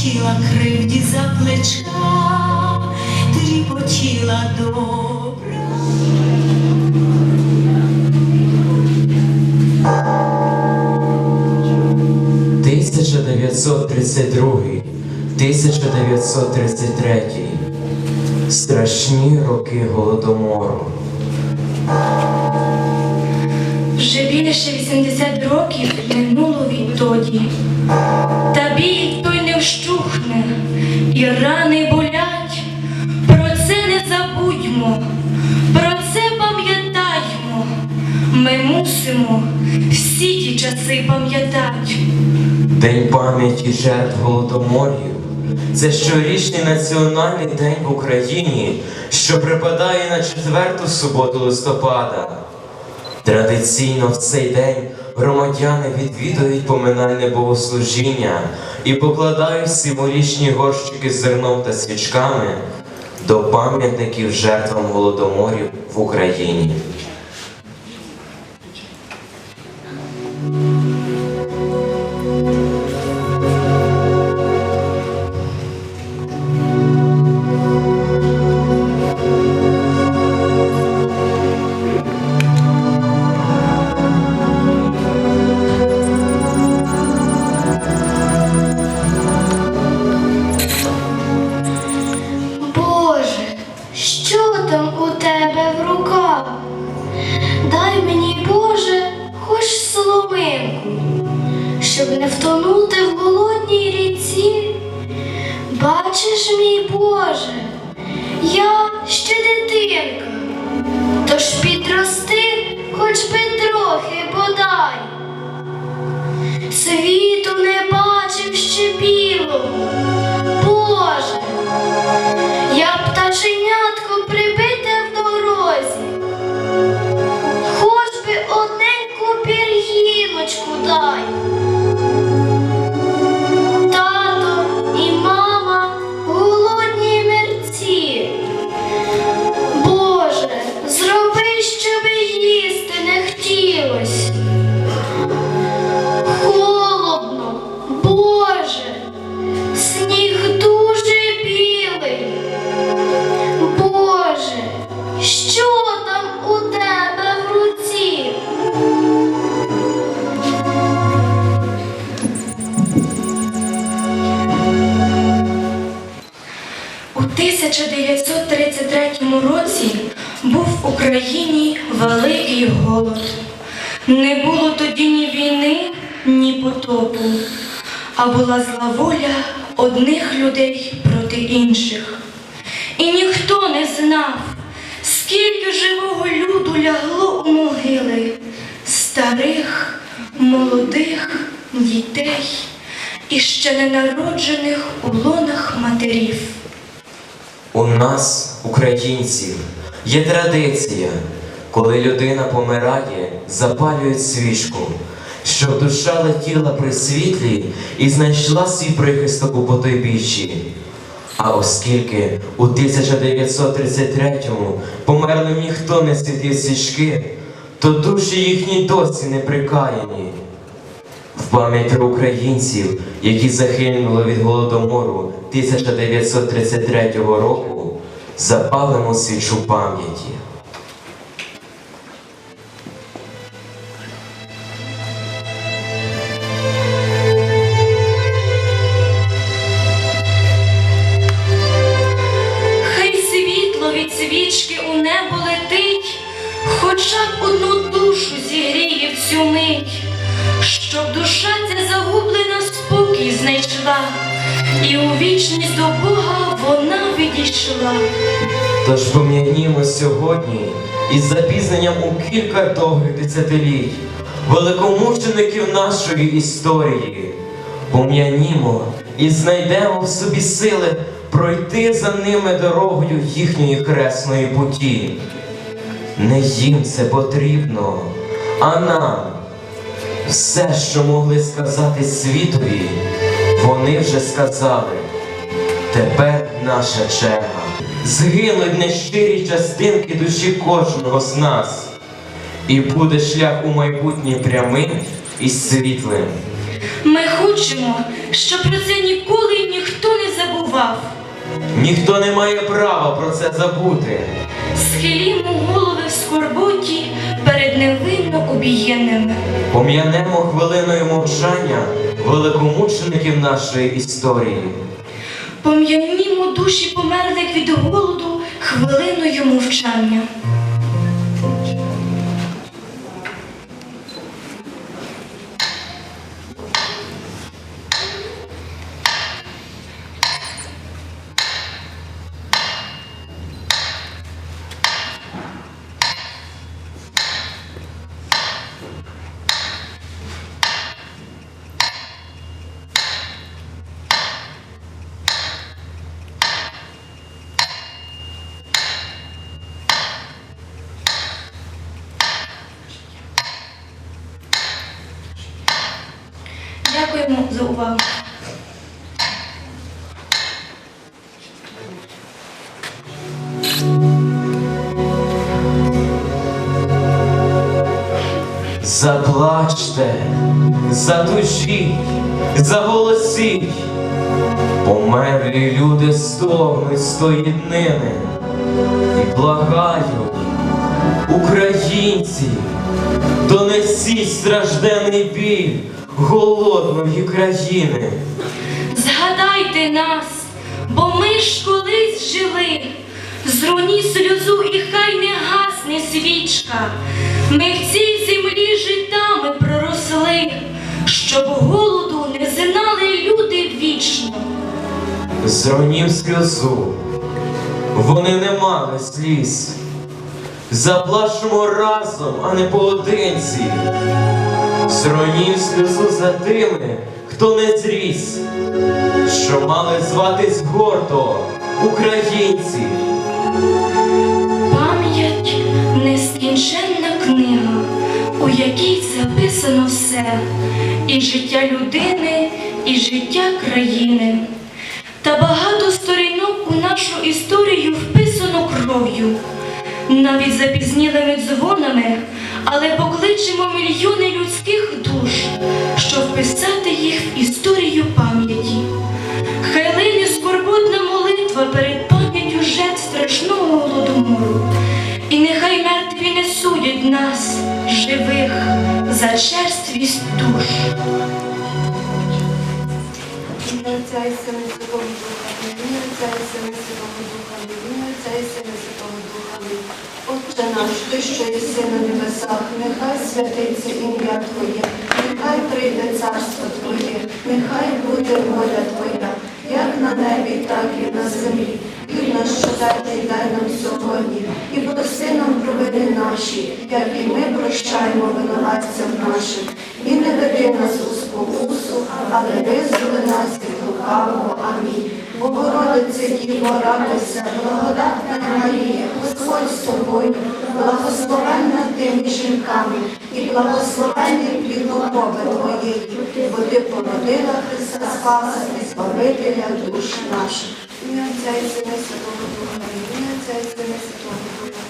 хотіла кривді за плеча, тріпотіла добра. 1932, 1933 страшні роки голодомору. Вже більше 80 років минуло відтоді. Та біль не вщухне, і рани болять. Про це не забудьмо, про це пам'ятаймо. Ми мусимо всі ті часи пам'ятати. День пам'яті жертв голодоморів це щорічний національний день в Україні, що припадає на четверту суботу листопада. Традиційно в цей день громадяни відвідують поминальне богослужіння і покладають символічні горщики з зерном та свічками до пам'ятників жертвам голодоморів в Україні. Боже, я ще дитинка, тож підрости хоч би трохи бодай. Світу не бачив ще білого, Боже. Я пташенятко великий голод. Не було тоді ні війни, ні потопу, а була зла воля одних людей проти інших. І ніхто не знав, скільки живого люду лягло у могили, старих, молодих, дітей і ще ненароджених у лонах матерів. У нас, українців, є традиція, коли людина помирає, запалюють свічку, щоб душа летіла при світлі і знайшла свій прихисток у потойбіччі. А оскільки у 1933-му померлим ніхто не світив свічки, то душі їхні досі не прикаяні. В пам'ять про українців, які загинули від голодомору 1933 року, запалимо свічу пам'яті. Свічки у небо летить, хоча б одну душу зігріє в цю мить, щоб душа ця загублена спокій знайшла, і у вічність до Бога вона відійшла. Тож пом'янімо сьогодні із запізненням у кілька довгих десятиліть великомучеників нашої історії. Пом'янімо і знайдемо в собі сили пройти за ними дорогою їхньої хресної путі. Не їм це потрібно, а нам. Все, що могли сказати світові, вони вже сказали. Тепер наша черга. Згинуть нещирі частинки душі кожного з нас. І буде шлях у майбутнє прямим і світлим. Ми хочемо, щоб про це ніколи ніхто не забував. Ніхто не має права про це забути. Схилімо голови в скорботі перед невинно обієнними. Пом'янемо хвилиною мовчання великомучеників нашої історії. Пом'янімо душі померлих від голоду хвилиною мовчання. Дякуємо за увагу. Заплачте, затужіть, заголосіть. Померлі люди стогнуть з тої днини і благають, українці, донесіть страждений біль голодної країни. Згадайте нас, бо ми ж колись жили. Зруні сльозу і хай не гасне свічка. Ми в цій землі житами проросли, щоб голоду не знали люди вічно. Зронів сльозу, вони не мали сліз. Заплачемо разом, а не поодинці. Зронів сльозу за тими, хто не зріс, що мали зватись гордо українці. Пам'ять нескінченна книга, у якій записано все, і життя людини, і життя країни. Та багато сторінок у нашу історію вписано кров'ю, навіть запізнілими дзвонами, але покличемо мільйони людських душ, щоб вписати їх в історію пам'яті. Хай лине скорботна молитва перед пам'яттю жертв страшного голодомору. І нехай мертві не судять нас, живих, за черствість душ. Отця і Сина Святого Духа. Отця і Сина Святого Духа. Отця і Сина і Святого Духа. Отче наш, ти, що єси на небесах, нехай святиться ім'я Твоє, нехай прийде царство Твоє, нехай буде воля Твоя, як на небі, так і на землі. Хліб наш щоденний дай нам сьогодні, і прости нам провини наші, як і ми прощаємо винуватцям нашим. І не веди нас у спокусу, але визволи нас від лукавого. Амінь. Богородице Діво, радуйся, благодатна Марія, Господь з тобою, благословенна ти між жінками, і благословенний плід утроби Твоєї, бо ти породила Христа Спаса і Збавителя душ наших. Ім'я Отця і Сина Святого Духа, ім'я Отця і Сина Святого Духа,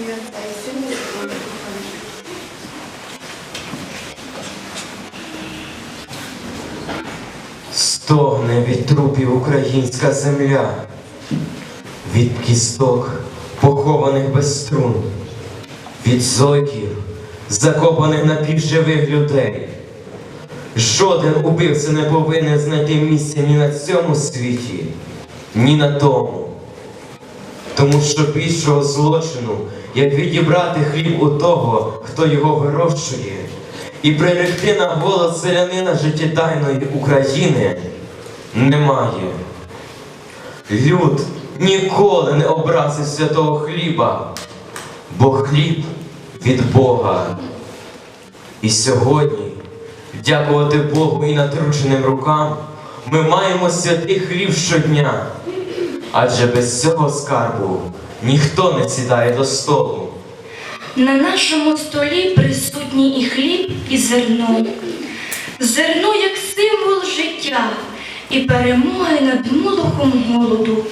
ім'я Отця і Сина Святого Духа. Стогне від трупів українська земля, від кісток, похованих без струн, від зойків, закопаних напівживих людей. Жоден убивця не повинен знайти місця ні на цьому світі, ні на тому. Тому що більшого злочину, як відібрати хліб у того, хто його вирощує, і приректи на голод селянина життєдайної України, немає. Люд ніколи не образив святого хліба, бо хліб від Бога. І сьогодні, дякувати Богу і натрученим рукам, ми маємо святий хліб щодня. Адже без цього скарбу ніхто не сідає до столу. На нашому столі присутній і хліб, і зерно. Зерно як символ життя і перемоги над молохом голоду,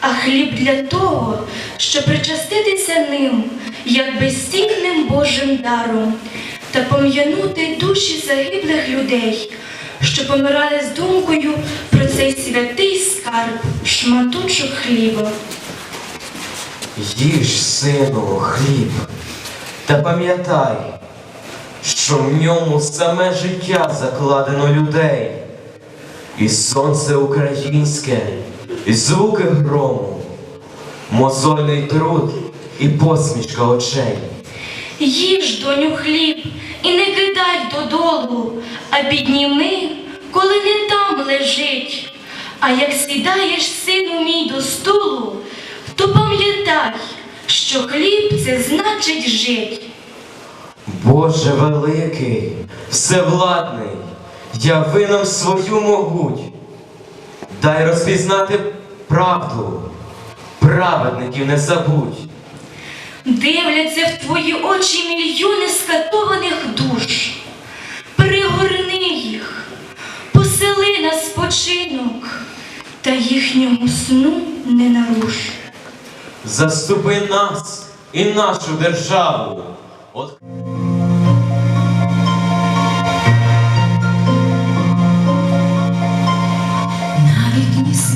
а хліб для того, щоб причаститися ним, як безцінним Божим даром, та пом'янути душі загиблих людей, що помирали з думкою про цей святий скарб, шматочок хліба. Їж, сину, хліб, та пам'ятай, що в ньому саме життя закладено людей, і сонце українське, звуки грому, мозольний труд і посмішка очей. Їж, доню, хліб, і не кидай додолу, а підніми, коли не там лежить. А як сідаєш, сину мій, до столу, то пам'ятай, що хліб це значить жить. Боже великий, всевладний, яви нам свою могуть, дай розпізнати правду, праведників не забудь. Дивляться в твої очі мільйони скатованих душ. Пригорни їх, посели на спочинок, та їхньому сну не наруш. Заступи нас і нашу державу. От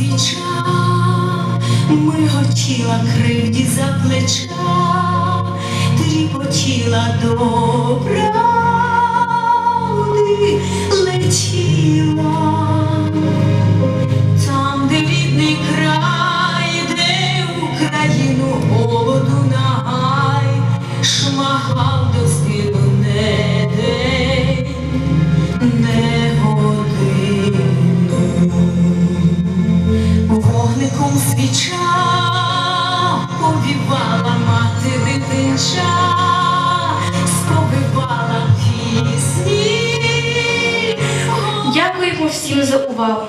свіча миготіла кривді за плеча, тріпотіла до правди летіла. Україну голоду нагай, шмагав до свіча повівала мати дитинча, сповивала пісні. Дякуємо всім за увагу.